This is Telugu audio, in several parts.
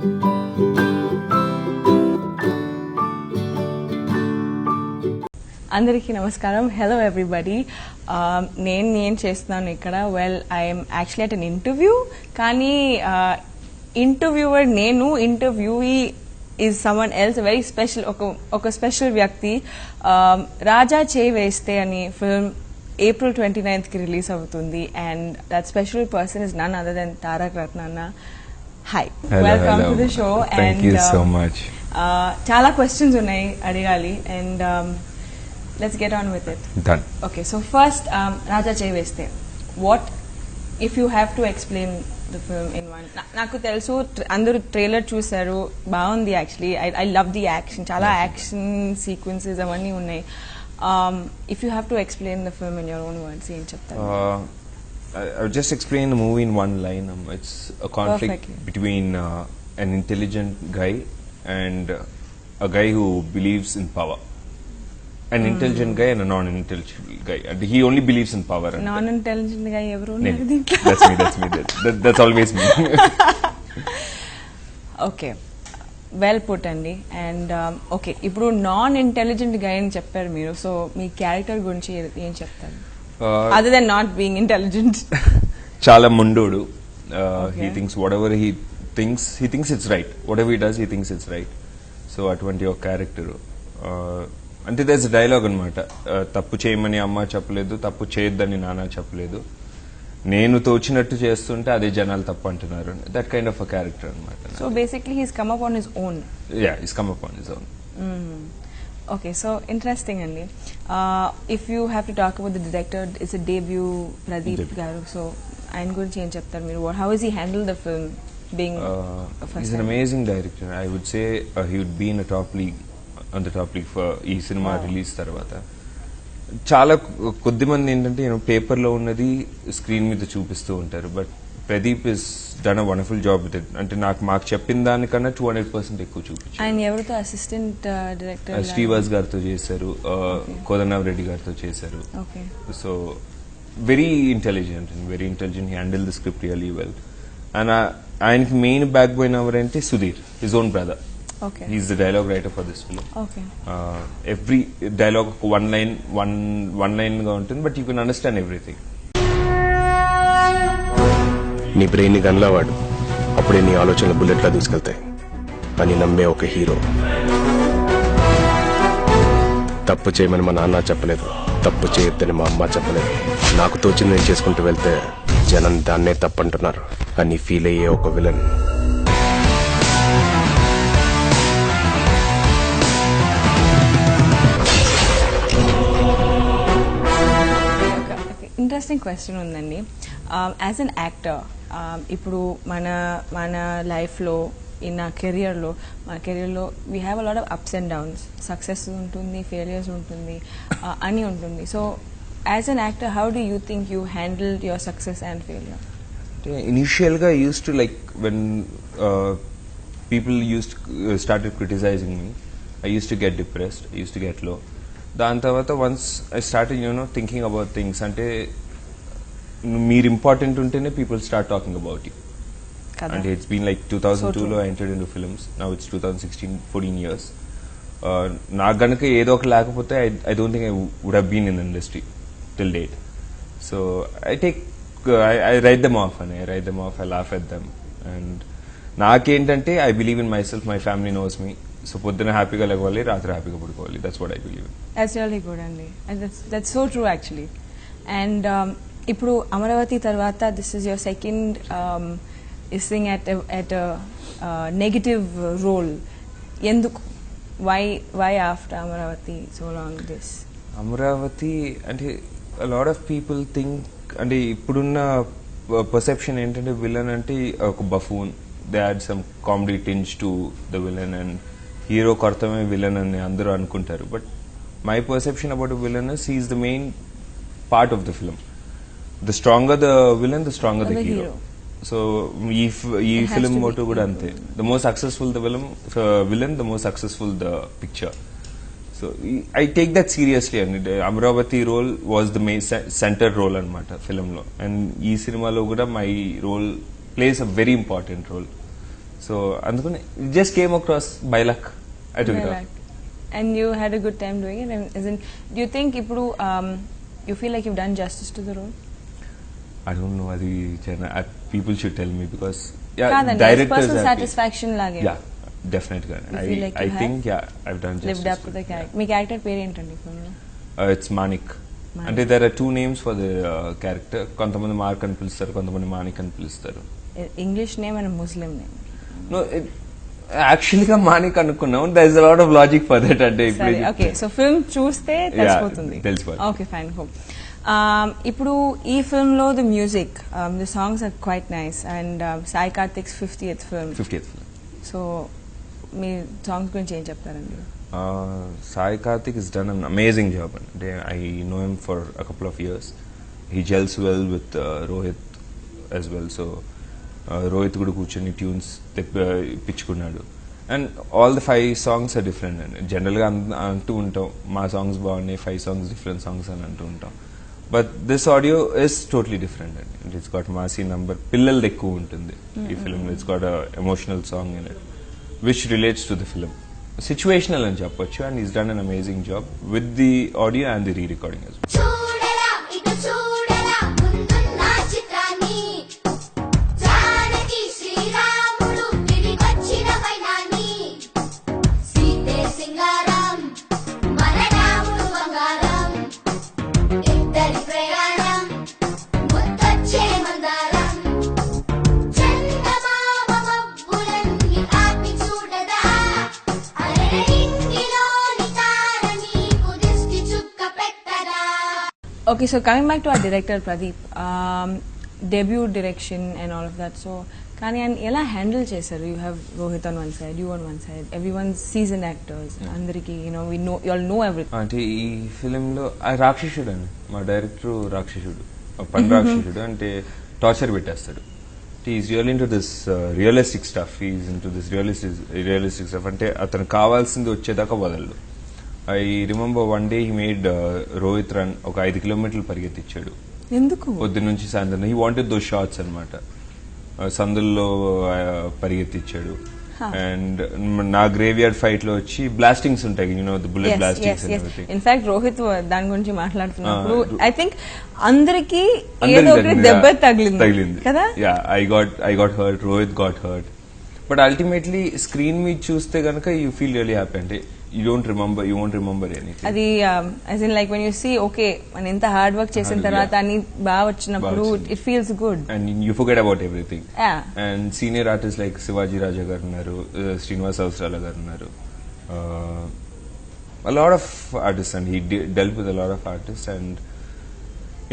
అందరికీ నమస్కారం. హలో ఎవ్రీబడి నేను నేను చేస్తున్నాను ఇక్కడ? Well I'm actually at an interview కానీ ఇంటర్వ్యూవర్ నేను interviewee is someone else very special ఒక ఒక స్పెషల్ వ్యక్తి. రాజా చేయి వేస్తే అని ఫిల్మ్ ఏప్రిల్ ట్వంటీ నైన్త్కి రిలీజ్ అవుతుంది. And that special person is none other than Tarak రత్నాన్న hi welcome to. The show Thank you so much. uh, చాలా క్వశ్చన్స్ ఉన్నాయి అడగాలి and let's get on with it Done. Okay so first Raja Cheyyi Vesthe what if you have to explain the film in one నాకు తెలుసు అందరూ ట్రైలర్ చూసారు బాగుంది actually I I love the action చాలా యాక్షన్ సీక్వెన్సెస్ అవన్నీ ఉన్నాయి Um, if you have to explain the film in your own words ఏం చెప్తారు Uh, I'll just explain the movie in one line. Um, it's a conflict Perfectly. between uh, an intelligent guy and uh, a guy who believes in power. An intelligent guy and a non-intelligent guy. And he only believes in power. and- non ఇంటెలిజెంట్గా ఎవరు Nee, ఉన్నారు దీంట్లో that's me. That's me. That, that, that's always me. Okay well put అండి అండ్ ఓకే ఇప్పుడు నాన్ ఇంటెలిజెంట్గా అని చెప్పారు మీరు సో మీ క్యారెక్టర్ గురించి ఏం చెప్తారు Uh, other than not being intelligent చాలా ముండోడు. He. Thinks whatever he thinks he thinks it's right whatever he does he thinks it's right so అటువంటి ఒక క్యారెక్టర్ అంటే దస్ డైలాగ్ అనమాట తప్పు చేయమని అమ్మ చెప్పలేదు తప్పు చేయొద్దని నాన్న చెప్పలేదు. నేను తోచినట్టు చేస్తుంటే అదే జనాలు తప్పు అంటున్నారు. That kind of a character అనమాట so basically he's come up on his own yeah is come up on his own okay so interesting అండి. If you have to talk about the director it's debut Pradeep. Garu. So ఆయన గురించి ఏం చెప్తారు మీరు? How is he handle the film being is an amazing director I would say he would be in top league on the top league for ఈ సినిమా. రిలీజ్ తర్వాత. చాలా కొద్ది మంది ఏంటంటే పేపర్లో ఉన్నది స్క్రీన్ మీద చూపిస్తూ ఉంటారు. But Pradeep is done a wonderful job with it అంటే నాకు మాకు చెప్పిన దానికన్నా టూ హండ్రెడ్ పర్సెంట్ ఎక్కువ చూపించారు. ఆయన ఎవరితో? అసిస్టెంట్ డైరెక్టర్ శ్రీవాస్ గారితో చేశారు. కోదన్నావ్ రెడ్డి గారితో చేశారు. So very intelligent and very intelligent handle the script really well and ఆయనకి మెయిన్ బ్యాక్ బోయిన్ ఎవరంటే Sudheer his own brother he's the dialogue writer for this film okay every dialogue one line one one లైన్గా ఉంటుంది but you can understand everything నీ బ్రెయిన్ని వాడు అప్పుడే నీ ఆలోచనలు బుల్లెట్లా తీసుకెళ్తాయి అని నమ్మే ఒక హీరో తప్పు చేయమని మా నాన్న చెప్పలేదు. తప్పు చేయొద్దని మా అమ్మ చెప్పలేదు. నాకు తోచింది నేను చేసుకుంటూ వెళ్తే జనం దాన్నే తప్పంటున్నారు. అని ఫీల్ అయ్యే ఒక విలన్ ఇంట్రెస్టింగ్ క్వశ్చన్ ఉందండి. యాజ్ అన్ యాక్టర్ Um, ఇప్పుడు మన మన లైఫ్లో ఇన్ నా కెరియర్లో మన కెరియర్లో we have a lot of ups and downs success ఉంటుంది ఫెయిలియర్స్ ఉంటుంది uh, అని ఉంటుంది. So as an actor how do you think you handle your success and failure ఇనిషియల్గా used to like when people used start criticizing me I used to get depressed I used to get low దాని తర్వాత once I start you know thinking about things అంటే మీరు ఇంపార్టెంట్ ఉంటేనే people start talking about you అంటే it's been like two thousand టూలో. Entered in films now it's two thousand sixteen fourteen years నాకు గనుక ఏదో ఒక లేకపోతే I don't think I would have been in industry till date so I take I write them off అని I write them off I laugh at them and నాకేంటంటే I believe in myself my family knows me so పొద్దున హ్యాపీగా లేవాలి రాత్రి హ్యాపీగా పడుకోవాలి. That's what I believe that's good అండి that's so true actually and ఇప్పుడు అమరావతి తర్వాత దిస్ ఇస్ యువర్ సెకండ్ ఇస్సింగ్ అట్ అట్ నెగటివ్ రోల్ ఎందుకు? Why why after Amaravati so long this Amaravati అంటే లాట్ ఆఫ్ పీపుల్ థింక్ అంటే ఇప్పుడున్న పర్సెప్షన్ ఏంటంటే విలన్ అంటే ఒక buffoon they had some comedy tints to the villain and hero కొరతమే villain అని అందరూ అనుకుంటారు. But my perception about villain is the main part of the film the stronger the villain the stronger the The hero hero. So ఈ ఫ్- ఈ It has film to be motto కూడా equal. అంతే the most successful the villain villain the most successful the picture so I take that seriously అండి Amaravati role was the main centre role అనమాట ఫిలింలో అండ్ ఈ సినిమాలో కూడా my role plays a very important role so అందుకని just came across by luck I took it And you had a good time doing it. And isn't, do you think ఇప్పుడు um, you feel like you've done justice to the role? I don't know అది people should tell me because personal satisfaction లాగే యా డెఫినెట్గా I think yeah I done lived up to the character me character పేరు ఏంటండి ఇట్స్ మానిక్. అంటే there are two names for the character కొంతమంది మార్క్ అని పిలుస్తారు కొంతమంది మానిక్ అని పిలుస్తారు. English name and Muslim name no యాక్చువల్గా మానిక్ అనుకున్నాం. There is lot of logic for that అంటే ఓకే సో ఫిల్మ్ చూస్తే తెలిసిపోతుంది. తెలిసిపోతుంది. ఓకే ఫైన్ హోప్ ఇప్పుడు ఈ ఫిల్మ్లో the music the songs are quite nice and Sai Karthik's fifty film fifty so me songs గురించి ఏం చెప్తారండి? Sai Karthik is done an amazing job అంటే I know him for a couple of years he gels well with Rohit as well so Rohit కూడా కూర్చొని tunes ఇప్పించుకున్నాడు. And all the five songs are different అండి జనరల్గా అంటూ ఉంటాం. మా సాంగ్స్ బాగున్నాయి ఫైవ్ సాంగ్స్ డిఫరెంట్ సాంగ్స్ అని అంటూ ఉంటాం. But this audio is totally different అండి ఇట్స్ గాట్ మాసీ నంబర్ పిల్లలది ఎక్కువ ఉంటుంది ఈ film it's got emotional song in it which relates to the film situational అని చెప్పొచ్చు and he's done an amazing job with the audio and the rerecording as Okay, so coming back to our director Pradeep, um, debut direction and all of that. So, కానీ ఆయన ఎలా హ్యాండిల్ చేశారు you have Rohit on one side you on one side every one season actors అందరికి you know we know you know everything అంటే ఈ ఫిలింలో రాక్షసుడు అండి. మా డైరెక్టర్ రాక్షసుడు. పని రాక్షసుడు అంటే టార్చర్ పెట్టేస్తాడు. Is real into this realistic stuff is into this realistic realistic stuff అంటే అతను కావాల్సింది వచ్చేదాకా వదలడు. I remember one day he made Rohit run ఒక ఐదు కిలోమీటర్లు పరిగెత్తిచ్చాడు. ఎందుకు? పొద్దున్న నుంచి సాయంత్రం. హీ వాంటెడ్ దో షార్ట్స్ అనమాట సందుల్లో ఆ, పరిగెత్తిచ్చాడు. అండ్ నా గ్రేవ్ యార్డ్ ఫైట్లో వచ్చి బ్లాస్టింగ్స్ ఉంటాయి you know bullet blastings in fact Rohit దాని గురించి మాట్లాడుతున్నప్పుడు ఐ థింక్ అందరికి ఏదో ఒకటి దెబ్బ. తగిలింది తగిలింది. కదా? Yeah I got I got hurt Rohit got hurt but ultimately screen మీద చూస్తే గనక యూ ఫీల్ రియలీ హ్యాపీ అంటే you don't remember you won't remember anything అది as in like when you see okay మనం ఎంత హార్డ్ వర్క్ చేసిన Hard, తర్వాత. అన్ని బాగా వచ్చినప్పుడు. It feels good and you forget about everything and senior artist like Shivaji Raja garu ఉన్నారు uh, శ్రీనివాస్ అవసరాల గారు ఉన్నారు. Lot of artist and he dealt with lot of artist and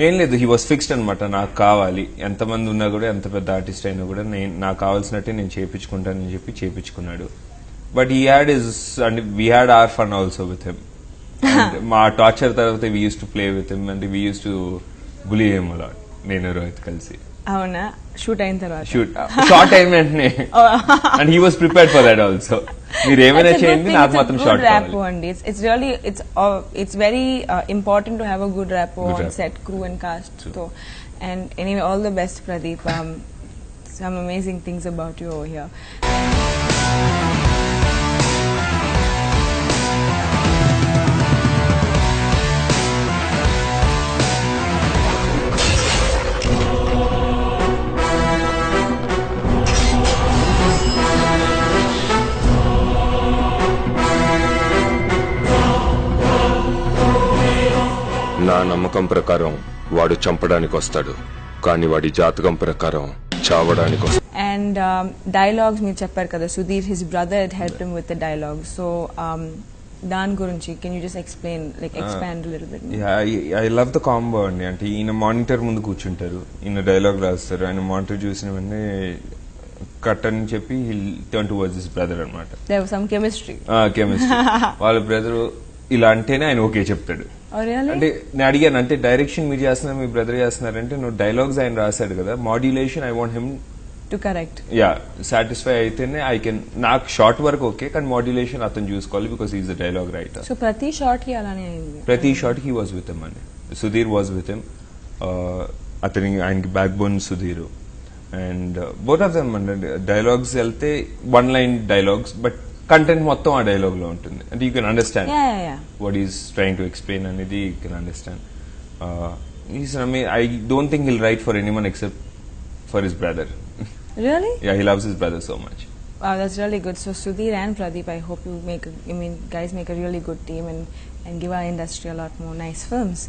ఏం లేదు హీ వాస్ ఫిక్స్డ్ అనమాట నాకు కావాలి. ఎంతమంది ఉన్నా కూడా ఎంత పెద్ద ఆర్టిస్ట్ అయినా కూడా నేను నాకు కావాల్సినట్టే నేను చేపించుకుంటానని చెప్పి చేపించుకున్నాడు but he had is and we had our fun also with him మా టార్చర్ తర్వాత we use to play with him and we use to bully him a lot నేను రోహిత్ కలిసి. అవునా? షూట్ అయిన తర్వాత? షూట్ షార్ట్ టైం వెంటనే. And he was prepared for that also మీరు ఏమైనా చేయండి నాకు మాత్రం షార్ట్ ర్యాపో కావాలి. అండి. It's it's really it's it's very important to have a good rapport Good on rapport. Set crew and cast True. So and anyway all the best Pradeep some amazing things about you over here నమ్మకం ప్రకారం వాడు చంపడానికి వస్తాడు. కానీ వాడి జాతకం ప్రకారం చావడానికి వస్తాడు. అండ్ డైలాగ్స్ మీరు చెప్పారు కదా Sudheer his brother help him with the dialogue so దాని గురించి can you just explain like expand little bit I love the combo అండి. అంటే ఈయన మానిటర్ ముందు కూర్చుంటారు. ఈయన డైలాగ్ రాస్తారు. ఆయన మానిటర్ చూసిన వెంటనే కట్ అని చెప్పి turn to words this brother అనమాట దేర్ సమ్ కెమిస్ట్రీ కెమిస్ట్రీ వాళ్ళ బ్రదర్ ఇలా అంటేనే ఆయన ఓకే చెప్తాడు? అంటే నేను అడిగాను అంటే డైరెక్షన్ మీరు చేస్తున్నారు మీ బ్రదర్ చేస్తున్నారంటే నువ్వు డైలాగ్స్ ఆయన రాశాడు కదా modulation I want him to correct yeah satisfy అయితేనే ఐ కెన్ నాకు షార్ట్ వర్క్ ఓకే కానీ మాడ్యులేషన్ అతను చూసుకోవాలి because he's the dialogue writer so ప్రతి షార్ట్కి అలానే అయింది. ప్రతి shot he was with him అండి సుధీర్ వాజ్ విత్ హిమ్ అతనికి ఆయనకి backbone Sudheer and both of them అంటే డైలాగ్స్ వెళ్తే one line dialogues but content మొత్తం ఆ డైలాగ్ లో ఉంటుంది అంటే you can understand Yeah, yeah, yeah. what he's trying to explain అనేది you can understand. Uh, he's, I mean, I don't think he'll write for anyone except for his brother. Really? yeah, he loves his brother so much. Wow, that's really good. So Sudhir and Pradeep, I hope you make. A, I mean, guys make a really good team and and give our industry a lot more nice films.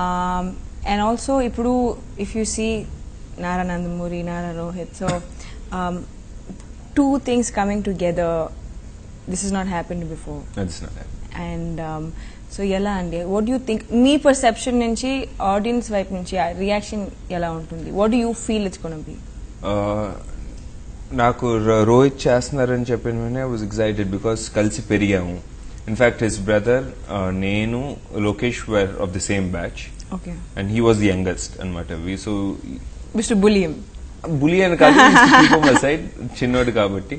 Um, and also, ఇప్పుడు if you see Nara Nandamuri, Nara Rohit, so um, two things coming together. This has not happened before. That's not that. And so ఎలా అండి? వాట్ యూ థింక్ మీ పర్సెప్షన్ నుంచి ఆడియన్స్ వైపు నుంచి రియాక్షన్ ఎలా ఉంటుంది? What you feel it's gonna be నాకు రోహిత్ చేస్తున్నారని చెప్పిన ఐ వాజ్ ఎక్సైటెడ్ బికాస్ కలిసి పెరిగాము. ఇన్ఫాక్ట్ హిస్ బ్రదర్ నేను Lokesh were of the same batch and he was the youngest అనమాట సో బులియం బులి అని కాదు సైడ్ చిన్నోడు కాబట్టి.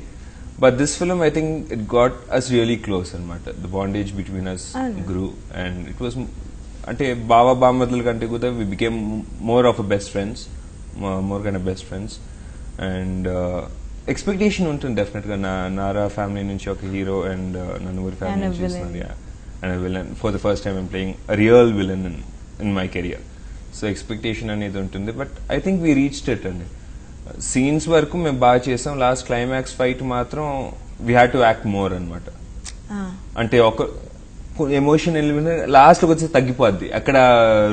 But this film I think it got us really close అనమాట the bondage between us. గ్రూ and it was అంటే బావ బామ్మర్దుల కంటే కూడా we became more of a best friends more kind best friends and expectation ఉంటుంది డెఫినెట్గా నా నారా ఫ్యామిలీ నుంచి ఒక hero and Nandamuri And family నుంచి and villain for the first time I'm playing real villain in my career so expectation అనేది ఉంటుంది. But I think we reached it అండి. సీన్స్ వరకు మేము బాగా చేసాం. లాస్ట్ క్లైమాక్స్ ఫైట్ మాత్రం we had to act more అనమాట అంటే ఒక ఎమోషన్ ఎలిమెంట్ లాస్ట్ వచ్చి తగ్గిపోద్ది. అక్కడ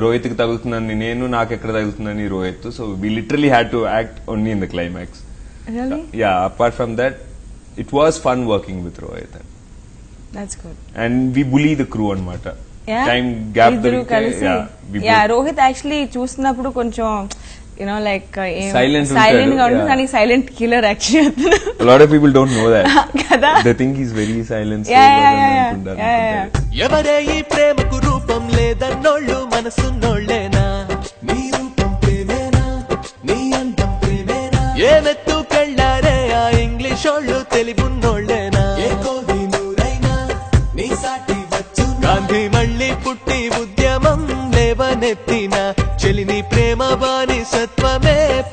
రోహిత్కి తగులుతుందని నేను నాకు ఎక్కడ తగులుతుందని Rohit. So we literally had to act only in the climax yeah apart from that it was fun working with Rohit. And we bully the crew అనమాట టైం గ్యాప్ రోహిత్ యాక్చువల్లీ చూస్తున్నప్పుడు కొంచెం యునో లైక్ Silent సైలెంట్గా ఉంటుంది. కానీ silent killer actually lot of people don't know that కదా they think he's very silence Yeah, yeah, yeah, yeah. Yeah, yeah. ఎవరే ఈ ప్రేమకు రూపం లేదన్నోళ్ళు మనసున్నోళ్ళేనా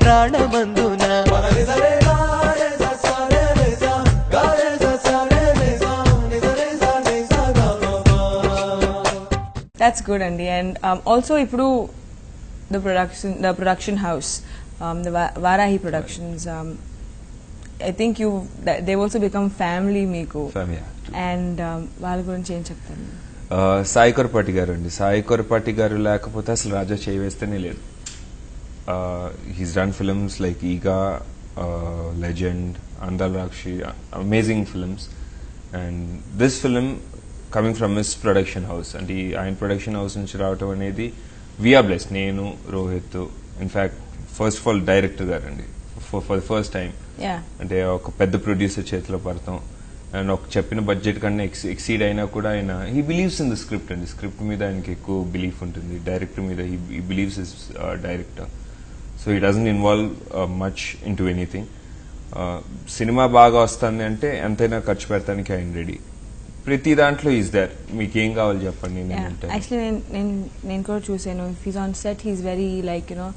ప్రాణమందున That's good, Andy. And um, also, ఇప్పుడు the production, the production house, um, the Va- Varahi Productions. Um, I think you that they've also become family మీకు Family, అండ్ వాళ్ళ గురించి ఏం చెప్తారు సాయి కొరపాటి గారు అండి సాయి కొరపాటి గారు లేకపోతే అసలు రాజా చేయి వేస్తేనే లేదు he's done films like Eega legend Andala Rakshasi amazing films and this film coming from his production house అంటే ఈ ఆయన ప్రొడక్షన్ హౌస్ నుంచి రావటం అనేది వీఆర్ బ్లెస్ నేను Rohit in fact first of all director garu అండి ఫర్ ద ఫస్ట్ టైం అంటే ఒక పెద్ద ప్రొడ్యూసర్ చేతిలో పడతాం. అండ్ ఒక చెప్పిన బడ్జెట్ కన్నా ఎక్సీడ్ అయినా కూడా ఆయన he believes in the script అండి. స్క్రిప్ట్ మీద ఆయనకి ఎక్కువ బిలీఫ్ ఉంటుంది. డైరెక్టర్ మీద he believes is director so he doesn't involve much into anything cinema బాగా వస్తుంది అంటే ఎంతైనా ఖర్చు పెడతానికి ఆయన రెడీ ప్రతి దాంట్లో ఈజ్ దర్ మీకు ఏం కావాలి చెప్పండి. యాక్చువల్లీ నేను నేను నేను కూడా చూసాను he's on set he's very like you know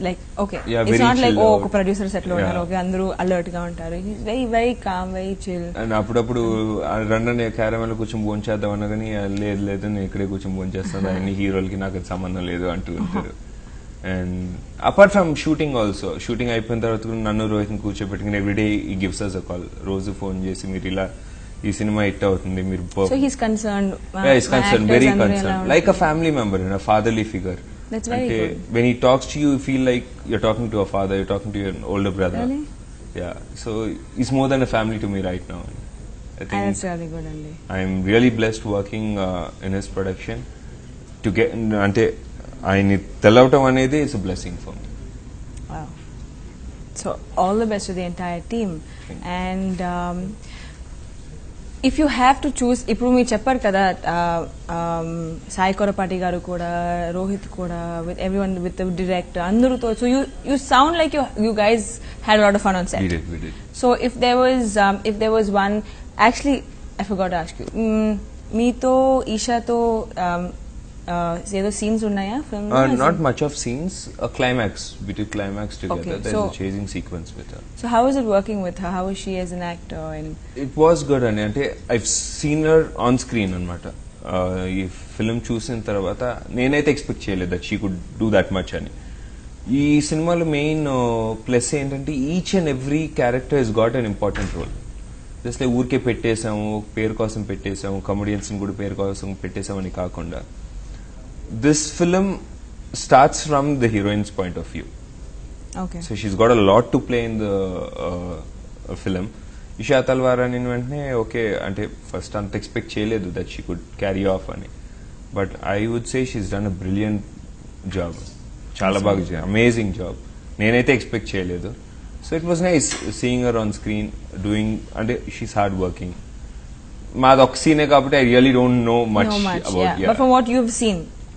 like okay it's not like oh. ఒక ప్రొడ్యూసర్ సెట్లో ఉన్నారు Yeah. ఓకే అందరూ అలర్ట్గా ఉంటారు. Very very calm very chill and అప్పుడప్పుడు రండి క్యారమెల్ కూర్చొని భోజనం చేద్దాం అన్నా కానీ "ఆ, లేదు లేదు నేను ఇక్కడే కూర్చొని భోజనం చేస్తాను. అన్ని హీరోలకి నాకు సంబంధం లేదు అంటూ ఉంటారు. And apart from shooting also shooting అయిపోయిన తర్వాత కూడా నన్ను రోహిత్ కూర్చోబెట్టుకుని everyday he gives us a call రోజు ఫోన్ చేసి మీరు ఇలా ఈ సినిమా హిట్ అవుతుంది మీరు concern very concern like a family member fatherly figure అంటే. When he talks to you feel like you're talking to a father you're talking to your older brother Really? Yeah so he's more than a family to me right now good అండి I'm really blessed working in his production to get అంటే ఆయన్ని తెలవటం అనేది it's blessing for me Wow. So all the best to the entire team. Thank you. And um, if you have to choose, ఇప్పుడు మీరు చెప్పారు కదా సాయి కొరపాటి గారు కూడా రోహిత్ కూడా with every one with director అందరితో so you you sound like you you guys had lot of fun on We set did, we did. So if there was if there was one actually I forgot ask you మీతో ఈషాతో um, ఏదో సీన్స్ ఉన్నాయా film Uh. A climax. We did climax together. Okay, There's so- a chasing sequence with her. So how is it working with how is she as an actor and It was good అని అంటే I've seen her on screen అనమాట ఈ ఫిల్మ్ చూసిన తర్వాత నేనైతే ఎక్స్పెక్ట్ చేయలేదు that she could do that much అని ఈ సినిమాలో మెయిన్ ప్లస్ ఏంటంటే each and every character is got an important role just ఊరికే పెట్టేశాము పేరు కోసం పెట్టేశాము కమెడియన్స్ కూడా పేరు కోసం పెట్టేశామని కాకుండా this film starts from the heroine's point of view okay so she's got a lot to play in the film Isha Talwar అని వెంటనే ఓకే అంటే ఫస్ట్ అంత ఎక్స్పెక్ట్ చేయలేదు that she could carry off అని. But I would say she's done a brilliant job చాలా బాగా అమేజింగ్ జాబ్ నేనైతే ఎక్స్పెక్ట్ చేయలేదు. So it was nice seeing her on screen doing అంటే షీస్ హార్డ్ వర్కింగ్ మాది ఒక సీనే కాబట్టి I really don't know much about yeah. but from what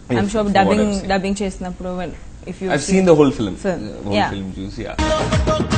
what dubbing dubbing చేసినప్పుడు when if you I've seen the whole film. Film, whole yeah. film juice, yeah.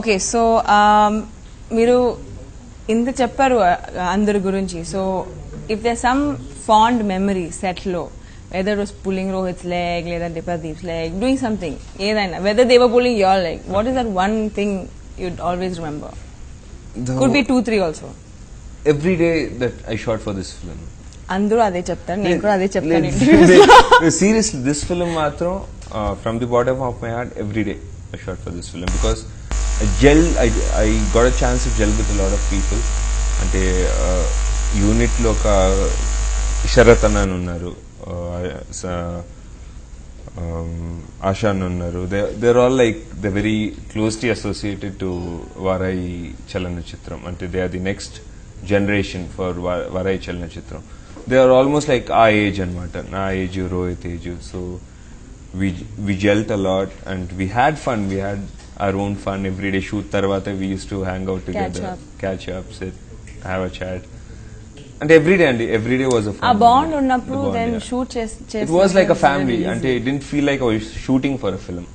Okay so మీరు ఇంత చెప్పారు అందరి గురించి. So if they some fond memory సెట్లో whether was pulling Rohit's leg లేదంటే ప్రదీప్స్ లెగ్ డూయింగ్ సంథింగ్ ఏదైనా whether they were pulling your leg what is that one thing you'd always remember The could be two three also every day that I shot for this film. అందరూ అదే చెప్తారు నేను కూడా అదే చెప్తాను. Seriously, this film matram, uh, from the bottom of my heart, every day I shot for this film gel I I I, chance gel with lot of people అంటే యూనిట్లో ఒక శరత్ అని ఉన్నారు స- um, ఆశా అని ఉన్నారు there all like the very closely associated to Vaaraahi Chalanachitram అంటే they are the next generation for Vaaraahi Chalanachitram they are almost like ఆ ఏజ్ అనమాట నా age Rohit age so we gelled a lot and we had fun we had our own fun every day shoot తర్వాత we used to hang out together up. Catch up sit have a chat అంటే ఎవ్రీ డే అండి ఎవ్రీ డే వాజ్ ఆ బాండ్ ఉన్నప్పుడు then shoot it was like a family అంటే it didn't feel like shooting for a film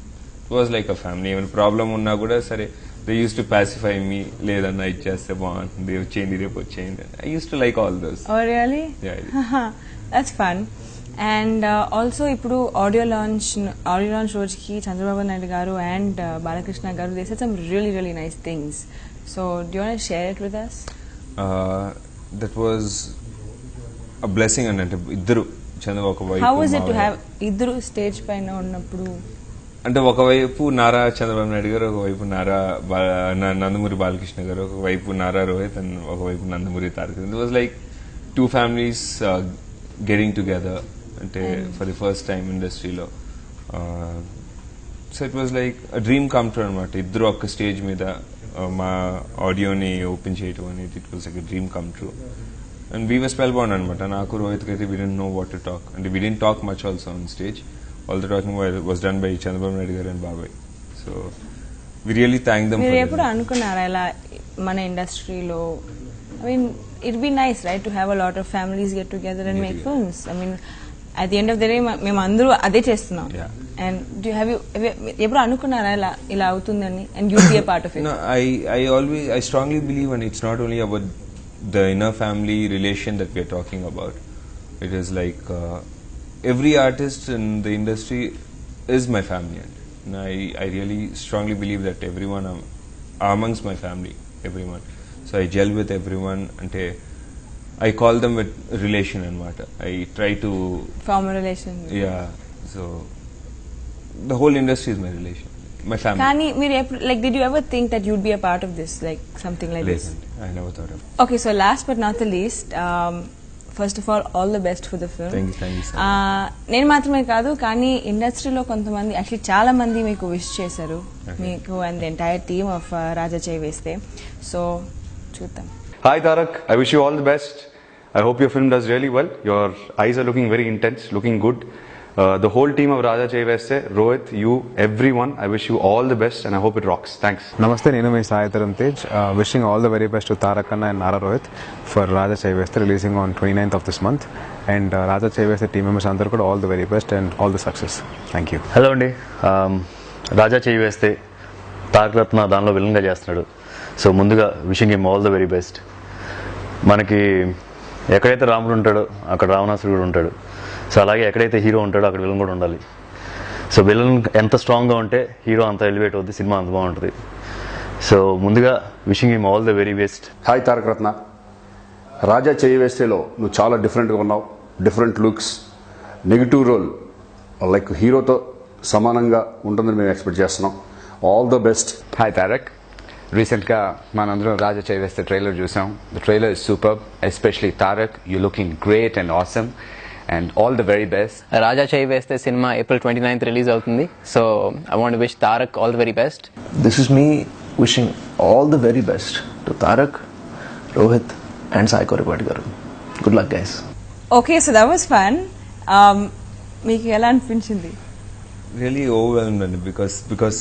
it was like a family ఏమైనా ప్రాబ్లం ఉన్నా కూడా సరే they used to pacify me లేదన్నా ఇచ్చేస్తే బాగుంటుంది. వచ్చేయండి రేపు వచ్చేయండి. I used to like all those Oh, really? Yeah, I That's fun. And also ఇప్పుడు ఆడియో లాంచ్ ఆడియో లాంచ్ రోజుకి Chandrababu Naidu garu and Balakrishna garu they some really really nice things so do you share it with us that was a blessing అండి అంటే ఇద్దరు చంద్ర ఒక హౌ ఇట్ టు హ్యావ్ ఇద్దరు స్టేజ్ పైన ఉన్నప్పుడు? అంటే ఒకవైపు నారా చంద్రబాబు నాయుడు గారు ఒకవైపు నారా నందమూరి బాలకృష్ణ గారు ఒకవైపు నారా రోహిత్ అండ్ ఒకవైపు Nandamuri Taraka. It was like two families getting together అంటే ఫర్ ది ఫస్ట్ టైం ఇండస్ట్రీలో so it was like dream come true అనమాట. ఇద్దరు ఒక్క స్టేజ్ మీద మా ఆడియోని ఓపెన్ చేయటం అనేది it was like dream come true and we was spellbound అనమాట. నాకు రోహిత్ అయితే we didn't know what to talk అంటే we didn't talk much also on stage all the talking was done by Chandrababu Naidu garu and బాబాయ్ so we really thank them మీరు ఎప్పుడు అనుకున్నారా ఇలా మన ఇండస్ట్రీలో? I mean it be nice right to have a lot of families get together and Get make. Films I mean at the end of the day మేము అందరూ అదే చేస్తున్నాం. అండ్ డూ హ్యావ్ యూ ఎప్పుడు అనుకున్నారా ఇలా ఇలా అవుతుందని and you be part of it No, I, I always, I strongly believe, and it's not only about the inner family relation that we are talking about. It is like uh, every artist in the industry is my family. And I, I really strongly believe that everyone am, are amongst my family, everyone. So I gel with call them with relation and matter. I try to, form relation yeah. So the whole industry is my relation, my family. కానీ మీరు ఎప్పుడు like did you ever think that you'd be a part of this like something like this. I never thought of. Okay so last but not the least first of all all the best for the film Thank you, thank you so నేను మాత్రమే కాదు కానీ ఇండస్ట్రీలో కొంతమంది యాక్చువల్లీ చాలా మంది మీకు విష్ చేశారు మీకు and the entire team of Raja Cheyyi Vesthe so చూద్దాం Hi Tarak, I wish you all the best. I hope your film does really well. Your eyes are looking very intense, looking good. Uh, the whole team of Raja Cheveste, Rohit, you, everyone, I wish you all the best and I hope it rocks. Thanks. నమస్తే నేను మీ Sai Dharam Tej wishing all the very best to Tarak అన్న and Nara Rohit for Raja Cheyyi Vesthe releasing on twenty ninth of this month and Raja Cheyyi Vesthe team members అందరూ కూడా all the very best and all the success thank you hello అండి ఆమ్, రాజా చేయి వేస్తే తారక రత్న దానిలో విలన్గా చేస్తున్నాడు సో ముందుగా wishing him all the very best మనకి ఎక్కడైతే రాముడు ఉంటాడో అక్కడ రావణాసురుడు కూడా ఉంటాడు. సో అలాగే ఎక్కడైతే హీరో ఉంటాడో అక్కడ విలన్ కూడా ఉండాలి. సో విలన్ ఎంత స్ట్రాంగ్గా ఉంటే హీరో అంత ఎలివేట్ అవుద్ది సినిమా అంత బాగుంటుంది. సో ముందుగా wishing him all the very best. Hi Taraka Ratna. Raja Cheyyi వేస్తేలో నువ్వు చాలా డిఫరెంట్గా ఉన్నావు different looks. Negative role like హీరోతో సమానంగా ఉంటుందని మేము ఎక్స్పెక్ట్ చేస్తున్నాం. All the best. Hi Tarak. రీసెంట్గా మనందరం రాజా చేవేస్తే ట్రైలర్ చూసాం. The trailer is super especially Tarak you looking great and awesome and all the very best Raja Cheyyi Vesthe cinema April twenty ninth release అవుతుంది so I want wish Tarak all the very best This is me wishing all the very best to Tarak, Rohit, and Sai Koripati garu. Good luck, guys. Okay so that was fun మీకు ఎలా అనిపించింది? Really overwhelmed and because because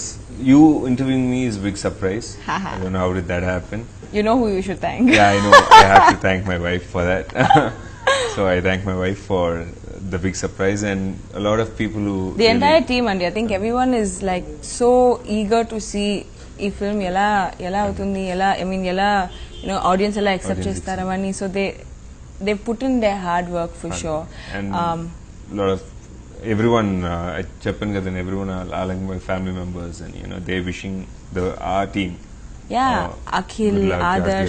you interviewing me is a big surprise. I don't know how did that happen. You know who you should thank Yeah, I know. I have to thank my wife for that. so I thank my wife for the big surprise and a lot of people who the really- entire team అండి I think every one is like so eager to see ఈ ఫిల్మ్ ఎలా ఎలా అవుతుంది ఎలా ఐ మీన్ ఎలా యూనో ఆడియన్స్ ఎలా యాక్సెప్ట్ Audience చేస్తారు అవన్నీ so they they put in the hard work for sure and lot of Everyone uh, I చెప్పాను కదా everyone along my family members and you know they wishing the our team yeah uh, Akhil,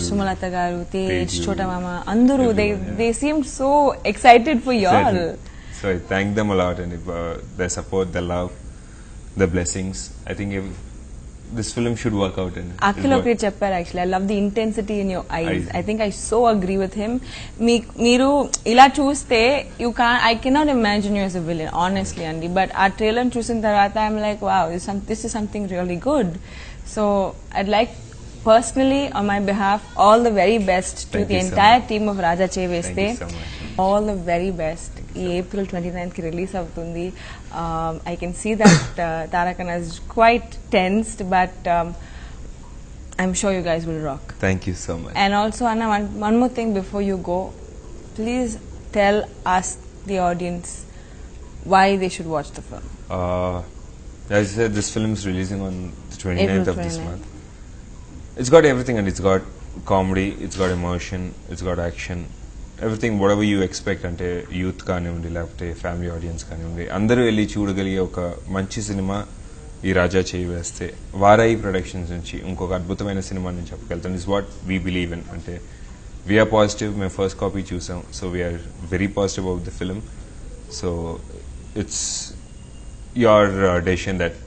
Sumalatha garu Tej Teju, చోటా మామ అందరూ they everyone, yeah. They seem so excited for your Exactly. So I thank them a lot and if, uh, their support, their love, their blessings. I think if this film should work out. And Akhil ఒకటి. చెప్పారు actually I love the intensity in your eyes Eyes. I think I so agree with him మీరు ఇలా చూస్తే you can I cannot imagine you as a villain honestly అండి బట్ ఆ ట్రైలర్ చూసిన తర్వాత I'm like wow this is something really good so I'd like personally on my behalf all the very best to Thank the you so entire much. Team of Raja Cheyyi Vesthe Thank you so much. All the very best ఈ ఏప్రిల్ ట్వంటీ నైన్త్ కి రిలీజ్ అవుతుంది I can see that Tarakan is quite tensed but I'm sure you guys will rock Thank you so much. And also, Anna, one, one more thing before you go. Please tell us, the audience, why they should watch the film. Uh, as I said, this film is releasing on the 29th April of this 29th. month. It's got everything and it's got comedy, it's got emotion, it's got action. everything వడవ you expect అంటే యూత్ కానివ్వండి లేకపోతే ఫ్యామిలీ ఆడియన్స్ కానివ్వండి అందరూ వెళ్ళి చూడగలిగే ఒక మంచి సినిమా ఈ రాజా చేయి వేస్తే వారాయి ప్రొడక్షన్స్ నుంచి ఇంకొక అద్భుతమైన సినిమా నేను చెప్పగలుగుతాను. Is what we believe in అంటే వీఆర్ పాజిటివ్ మేము ఫస్ట్ కాపీ చూసాం so we're very positive about the film so it's your decision that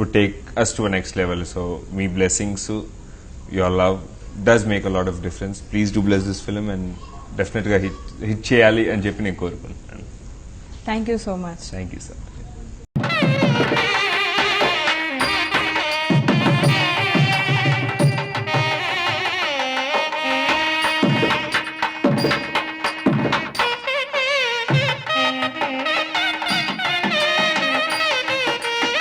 would take us to next level so me blessings your love does make a lot of difference please do bless this film and డెఫినెట్గా హిట్ హిట్ చేయాలి అని చెప్పి నేను కోరుకుంటున్నాను. Thank you so much thank you sir